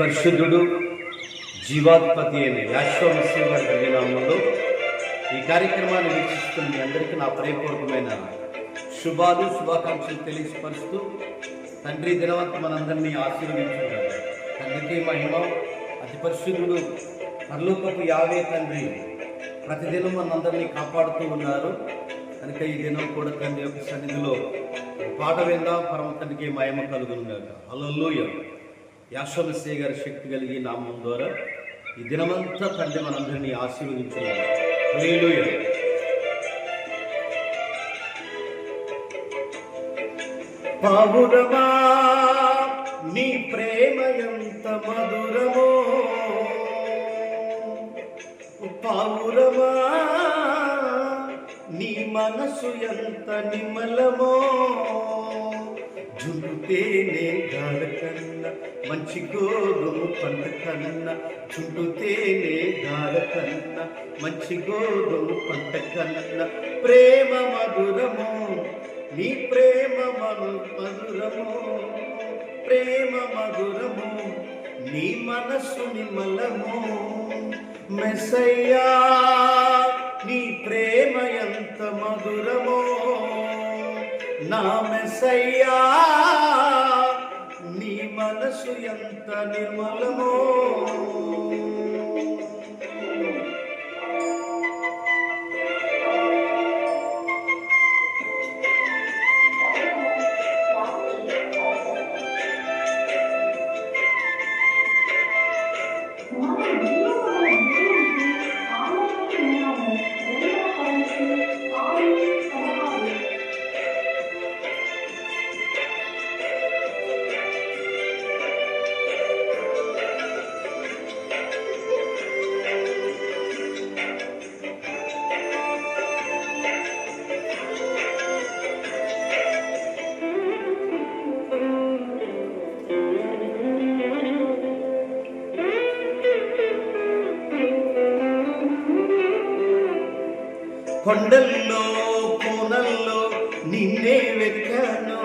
పరిశుద్ధుడు జీవాధిపతి అయిన యాశ్వమస్య వారి పరిణామంలో ఈ కార్యక్రమాన్ని వీక్షిస్తున్న మీ అందరికీ నా ప్రేమపూర్వకమైన శుభాలు శుభాకాంక్షలు తెలియపరుస్తూ తండ్రి దినవంత మనందరినీ ఆశీర్వదించున్నారు తండ్రికి మహిమ అతి పరిశుద్ధుడు పరలోకపు యావే తండ్రి ప్రతిదినం మనందరినీ కాపాడుతూ ఉన్నారు. కనుక ఈ దినం కూడా తండ్రి యొక్క సన్నిధిలో పాట విందాం. పరమ తండ్రికి మహిమ కలుగునుగాక. హల్లెలూయా. యాశ్వమశ్రీ గారి శక్తి కలిగి నామం ద్వారా ఈ దినమంతా తండ్రి మనందరినీ ఆశీర్వదించున్నారు పావురమా నీ ప్రేమ ఎంత మధురమో. పావురమా నీ మనసు ఎంత నిమ్మలమో. జుంటుతేనే గాఢ కన్నా మంచి గోధుమ పంట కన్నా చుంటుతేనే గాఢ కన్నా మంచి గోధుమ పంట కన్నా ప్రేమ మధురము నీ ప్రేమ మను మధురము. ప్రేమ మధురము నీ మనస్సు నిమలము మెసయ్యా నీ ప్రేమ ఎంత మధురమో. నా మెస్సయ్యా నీ మనసు ఎంత నిర్మలమో. కొండల్లో కోనల్లో నిన్నే వెతికాను.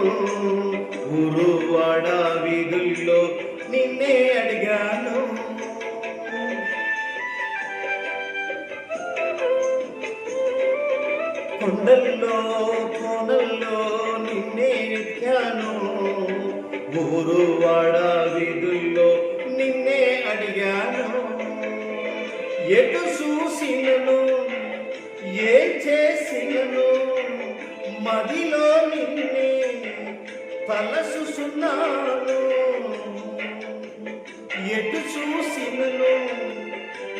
ఊరు వాడ వీధుల్లో నిన్నే అడిగాను. కొండల్లో కోనల్లో నిన్నే వెతికాను. ఊరు వాడ వీధుల్లో నిన్నే అడిగాను. ఎటు చూసినను? ఏ చేసినను? మదిలో నిన్నే తలసున్నాను ఎటు చూసినను?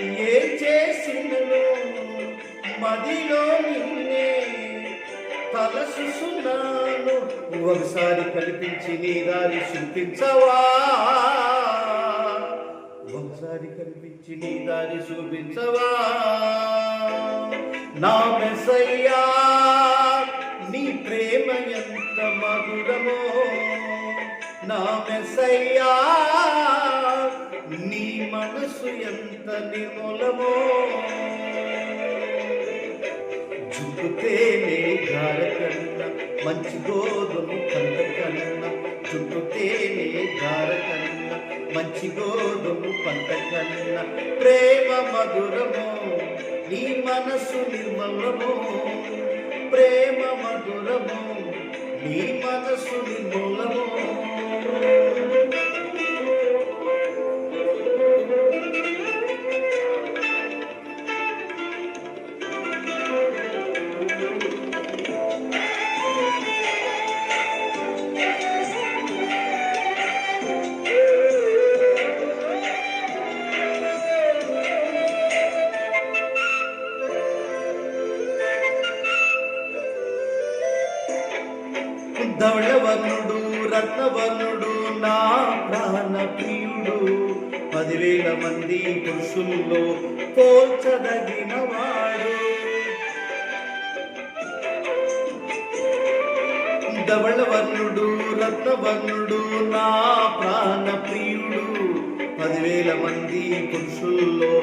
ఏ చేసినను? మదిలో నిన్నే తలసున్నాను ఒకసారి కనిపించి నీ దారి చూపించవా? ఒకసారి కనిపించి నీ దారి చూపించవా? నా మెసయ్యా నీ ప్రేమ ఎంత మధురమో. నా మెసయ్యా నీ మనసు ఎంత నిర్మలమో. చుట్టుతేనే గార కన్నా మంచి గోధుమ కంట కన్నా. చుట్టుతేనే గార కన్నా మంచి గోధుమ పంట కన్నా. ప్రేమ మధురమో. నీ మనసు నిర్మలము ప్రేమ మధురము నీ మనసు నిర్మలమో. ధవళవర్ణుడు రత్నవర్ణుడు నా ప్రాణ ప్రియుడు పదివేల మంది పురుషుల్లో పోల్చదగిన వాడు ధవళవర్ణుడు రత్నవర్ణుడు నా ప్రాణ ప్రియుడు పదివేల మంది పురుషుల్లో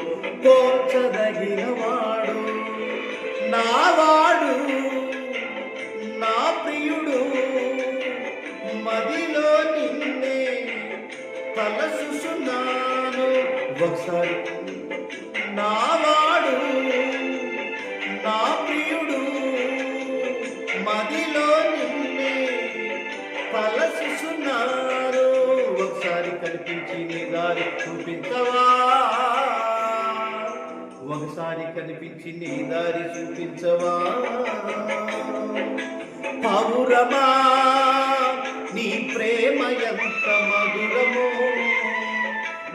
పోల్చదగిన వాడు మదిలో నిన్నే తలసున్నాను ఒకసారి. నావాడు నా ప్రియుడు మదిలో నిన్నే తలసున్నారు ఒకసారి కనిపించి నీ దారి చూపించవా? ఒకసారి కనిపించి నీ దారి చూపించవా? పౌరమా నీ ప్రేమ ఎంత మధురమో.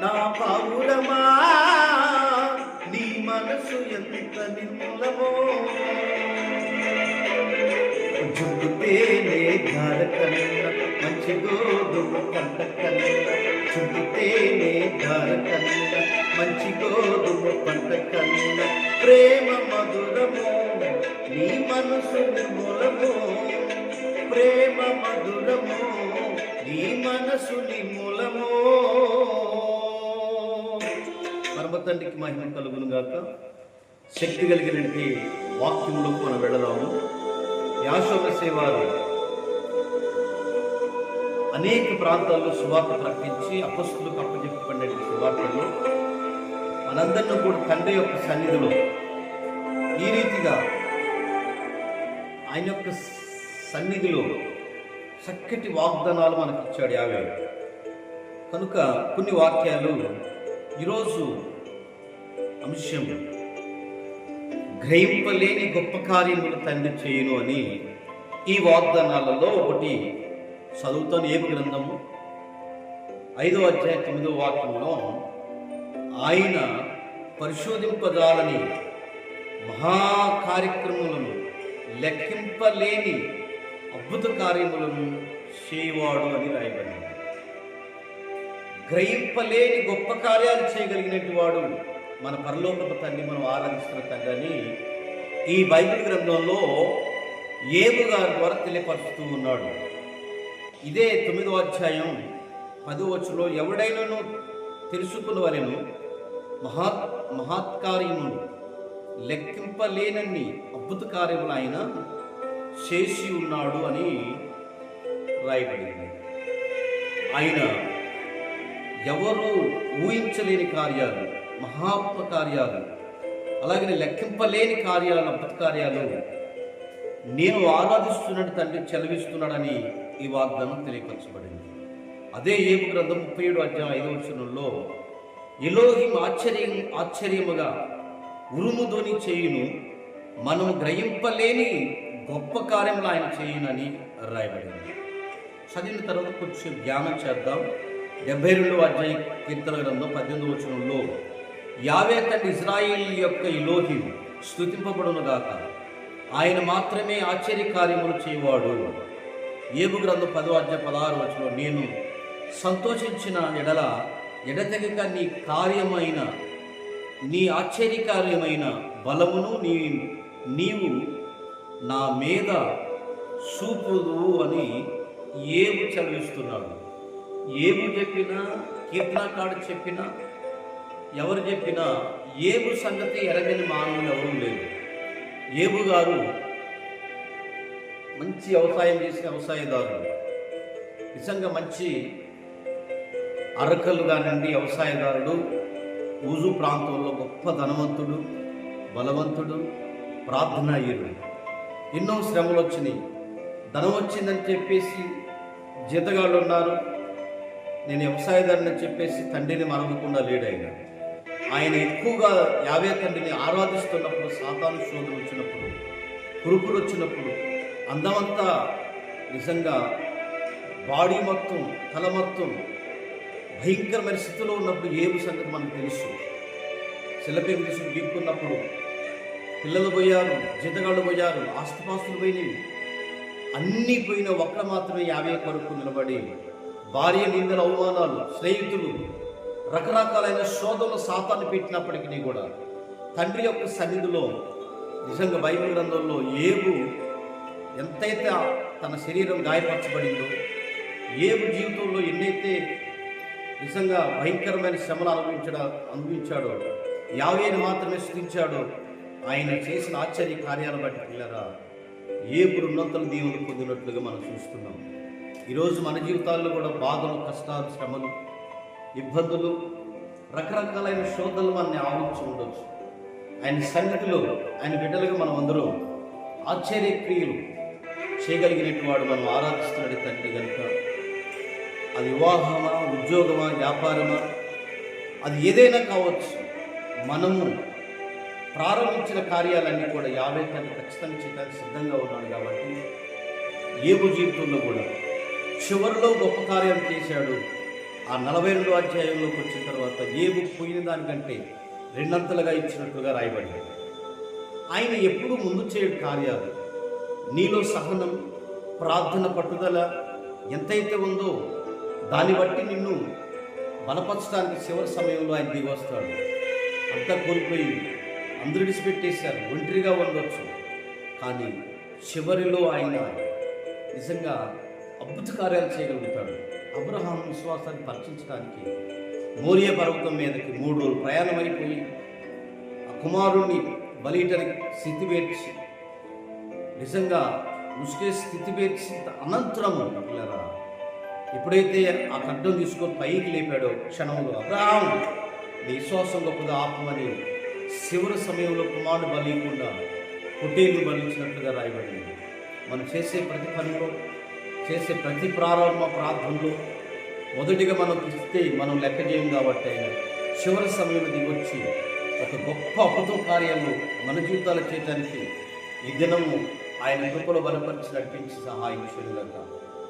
నా పౌరమా నీ మనసు ఎంత నిర్మలమో. చుట్టుతేనే ధార కన్న మంచి గోధుమ పంట కన్న చుట్టుతేనే ధార కన్న మంచి గోధుమ పంట కన్న ప్రేమ మధురమో నీ మనసు నిర్మూలమో. ప్రేమ మధురము నీ మనసు నిర్మూలమో. పరమ తండ్రికి మహిమ కలుగును గాక. శక్తి కలిగినటువంటి వాక్యములకు మనం వెళ్ళదాము. యాశోక సేవారు అనేక ప్రాంతాల్లో సువార్త ప్రకటించి అపస్తులకు అప్పచెప్పబడినటువంటి సువార్తలు మనందరినీ కూడా తండ్రి యొక్క సన్నిధిలో ఈ రీతిగా ఆయన యొక్క సన్నిధిలో చక్కటి వాగ్దానాలు మనకి ఇచ్చాడు యావే కనుక కొన్ని వాక్యాలు ఈరోజు అంశం గ్రహింపలేని గొప్ప కార్యములు తండ్రి చేయను అని ఈ వాగ్దానాలలో ఒకటి చదువుతాను ఏమి గ్రంథము ఐదో అధ్యాయ తొమ్మిదో వాక్యంలో ఆయన పరిశోధింపజాలని మహాకార్యక్రమములను లెక్కింపలేని అద్భుత కార్యములను చేయవాడు అని రాయబడింది. గ్రహింపలేని గొప్ప కార్యాలు చేయగలిగినటువంటి వాడు మన పరలోకపు తండ్రి మనం ఆరాధిస్తున్న తండ్రి అని ఈ బైబిల్ గ్రంథంలో ఏము గారి ద్వారా తెలియపరుస్తూ ఉన్నాడు. ఇదే తొమ్మిదో అధ్యాయం పదవచ్చులో ఎవడైనాను తెలుసుకున్న వారిను మహా మహత్కార్యములు లెక్కింపలేనన్ని అద్భుత కార్యములు ఆయన చేసి ఉన్నాడు అని రాయబడింది. ఆయన ఎవరు ఊహించలేని కార్యాలు మహాత్మ కార్యాలు అలాగే లెక్కింపలేని కార్యాలు అద్భుత కార్యాలు నేను ఆరాధిస్తున్నట్టు తండ్రి చెలవిస్తున్నాడని ఈ వాగ్దానం తెలియపరచబడింది. అదే ఏపు గ్రంథం ముప్పై ఏడు అధ్యాయం ఐదవ వచనంలో ఎలోహిం ఆశ్చర్యం ఆశ్చర్యముగా ఉరుముధ్వని చేయును మనం గ్రహింపలేని గొప్ప కార్యములు ఆయన చేయునని రాయబడింది. చదివిన తర్వాత కొంచెం ధ్యానం చేద్దాం. డెబ్బై రెండవ అధ్యాయ కీర్తన గ్రంథం పద్దెనిమిది వచనంలో యావే తండ్రి ఇజ్రాయిల్ యొక్క ఇలోహి స్థుతింపబడును గాక. ఆయన మాత్రమే ఆశ్చర్య కార్యములు చేయవాడు. ఏబు గ్రంథం పదో అధ్యాయ పదహారు వచనం నేను సంతోషించిన ఎడల ఎడతెగక నీ కార్యమైన నీ ఆశ్చర్యకార్యమైన బలమును నీ నీవు నా మీద చూపుదు అని ఏబు చదివిస్తున్నాడు. ఏము చెప్పినా కీర్తనకాడు చెప్పినా ఎవరు చెప్పినా ఏబు సంగతి ఎరగని మానవులు ఎవరూ లేరు. ఏబు గారు మంచి వ్యవసాయం చేసిన వ్యవసాయదారుడు. నిజంగా మంచి అరకలు కానివ్వండి వ్యవసాయదారుడు. ఊజు ప్రాంతంలో గొప్ప ధనవంతుడు బలవంతుడు ప్రార్థనాయుడు. ఎన్నో శ్రమలు వచ్చినాయి. ధనం వచ్చిందని చెప్పేసి జీతగాళ్ళు ఉన్నారు. నేను వ్యవసాయదారుని చెప్పేసి తండ్రిని మరవకుండా లేడాయన ఆయన ఎక్కువగా యావే తండ్రిని ఆరాధిస్తున్నప్పుడు సాతాను శోధన వచ్చినప్పుడు కురుపులు వచ్చినప్పుడు అందమంతా నిజంగా బాడీ మొత్తం తల మొత్తం భయంకరమైన స్థితిలో ఉన్నప్పుడు ఏమి సంగతి మనకు తెలుసు? శిలపేమి తీసుకుని గీక్కున్నప్పుడు పిల్లలు పోయారు జీతగాళ్ళు పోయారు ఆస్తిపాస్తులు పోయినవి. అన్నీ పోయిన ఒక్కడ మాత్రమే యాభై కొరకు నిలబడి భార్య నిందల అవమానాలు స్నేహితులు రకరకాలైన శోధనలు సాతాన్ని పెట్టినప్పటికీ కూడా తండ్రి యొక్క సన్నిధిలో నిజంగా బైబిల్ గ్రంథంలో ఏబు ఎంతైతే తన శరీరం గాయపరచబడిందో ఏబు జీవితంలో ఎన్నైతే నిజంగా భయంకరమైన శ్రమలు అనుభవించడా అనుభవించాడో యావేని మాత్రమే స్థుతించాడో ఆయన చేసిన ఆశ్చర్య కార్యాలు బట్టి పిల్లరా ఏ ఉన్నంతలు దీవులు పొందినట్లుగా మనం చూస్తున్నాం. ఈరోజు మన జీవితాల్లో కూడా బాధలు కష్టాలు శ్రమలు ఇబ్బందులు రకరకాలైన శోధనలు మనల్ని ఆవరించి ఉండొచ్చు. ఆయన సన్నిధిలో ఆయన బిడ్డలుగా మనం అందరూ ఆశ్చర్యక్రియలు చేయగలిగినట్టు వాడు మనం ఆరాధిస్తున్నాడు తండ్రి కనుక అది వివాహమా ఉద్యోగమా వ్యాపారమా అది ఏదైనా కావచ్చు. మనము ప్రారంభించిన కార్యాలన్నీ కూడా యాభై తను ఖచ్చితంగా చేయడానికి సిద్ధంగా ఉన్నాడు కాబట్టి ఏబు జీవితంలో కూడా చివరిలో గొప్ప కార్యం చేశాడు. ఆ నలభై రెండో అధ్యాయంలోకి వచ్చిన తర్వాత ఏబు పోయిన దానికంటే రెండంతలుగా ఇచ్చినట్లుగా రాయబడింది. ఆయన ఎప్పుడు ముందు చేయడు కార్యాలు నీలో సహనం ప్రార్థన పట్టుదల ఎంతైతే ఉందో దాన్ని బట్టి నిన్ను బలపరచడానికి చివరి సమయంలో ఆయన దిగి వస్తాడు. అంతా కోల్పోయింది. అందరు విడిచిపెట్టేశారు. ఒంటరిగా ఉండొచ్చు. కానీ చివరిలో ఆయన నిజంగా అద్భుత కార్యాలు చేయగలుగుతాడు. అబ్రహాం విశ్వాసాన్ని పరీక్షించడానికి మోరియ పర్వతం మీదకి మూడు రోజులు ప్రయాణం అయిపోయి ఆ కుమారుణ్ణి బలియటానికి స్థితి పేర్చి నిజంగా ముసుకే స్థితి పేర్చి అనంతరము పిల్లరా ఎప్పుడైతే ఆ ఖడ్డం తీసుకొని పైకి లేపాడో క్షణంలో అబ్రహాం నీ విశ్వాసం గొప్పగా ఆపమని చివరి సమయంలో కుమారుడు బలియకుండా పొట్టేలు బలించినట్లుగా రాయబడింది. మనం చేసే ప్రతి పనిలో చేసే ప్రతి ప్రారంభ ప్రార్థనలో మొదటిగా మనం ఇస్తే మనం లెక్క చేయం కాబట్టి అయినా చివరి సమయంలో దిగొచ్చి ఒక గొప్ప అద్భుత కార్యాలు మన జీవితాలు చేయడానికి ఈ దినము ఆయన కృపలో బలపరిచి నడిపించి సహాయం చేయగలక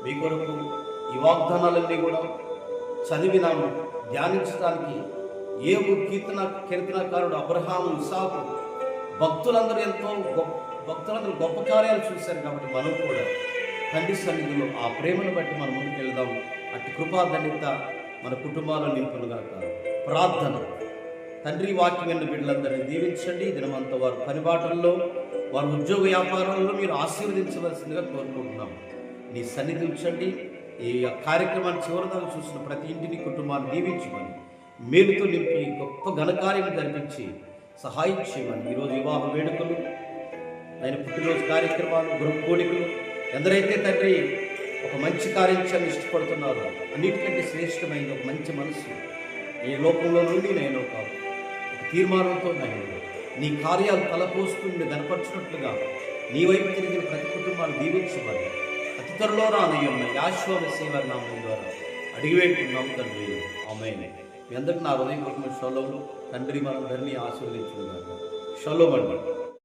మీ కొరకు ఈ వాగ్దానాలన్నీ కూడా చదివినాను ధ్యానించడానికి ఏ కీర్తన కీర్తనకారుడు అబ్రహాము ఇసాకు భక్తులందరూ ఎంతో గొప్ప భక్తులందరూ గొప్ప కార్యాలు చూశారు కాబట్టి మనం కూడా తండ్రి సన్నిధిలో ఆ ప్రేమను బట్టి మనం ముందుకు వెళ్దాం. అట్టి కృపాధన్యత మన కుటుంబాల్లో నింపునుగాక. ప్రార్థన. తండ్రి వాక్యమైన బిడ్డలందరినీ దీవించండి. దినమంతా వారి పనిబాటల్లో వారి ఉద్యోగ వ్యాపారాల్లో మీరు ఆశీర్వదించవలసిందిగా కోరుకుంటున్నాం. నీ సన్నిధి ఉంచండి ఈ కార్యక్రమాన్ని చివరిదాకా చూసిన ప్రతి ఇంటిని కుటుంబాన్ని దీవించుకొని మేలుతో నింపి గొప్ప ఘనకార్యం కనిపించి సహాయం చేయమని ఈరోజు వివాహ వేడుకలు ఆయన పుట్టినరోజు కార్యక్రమాలు గృహకోడికలు ఎందరైతే తండ్రి ఒక మంచి కార్యం చేయాలని ఇష్టపడుతున్నారో అన్నిటికంటే శ్రేష్టమైన ఒక మంచి మనసు ఈ లోకంలో నుండి నేను ఒక తీర్మానంతో నేను నీ కార్యాలు తలపోస్తుండి కనపరిచినట్లుగా నీ వైపు తిరిగిన ప్రతి కుటుంబాన్ని దీవించమని అతి త్వరలో రానయ్యమ్మ యాశ్వర సేవ నామం ద్వారా అడిగివేట్టున్నాం తండ్రి. ఆమె మీ అందరికీ నా హృదయపూర్వకమైన షోలోలు తండ్రి మనందరినీ ఆశీర్వదించుకున్నారు షోలో అండి.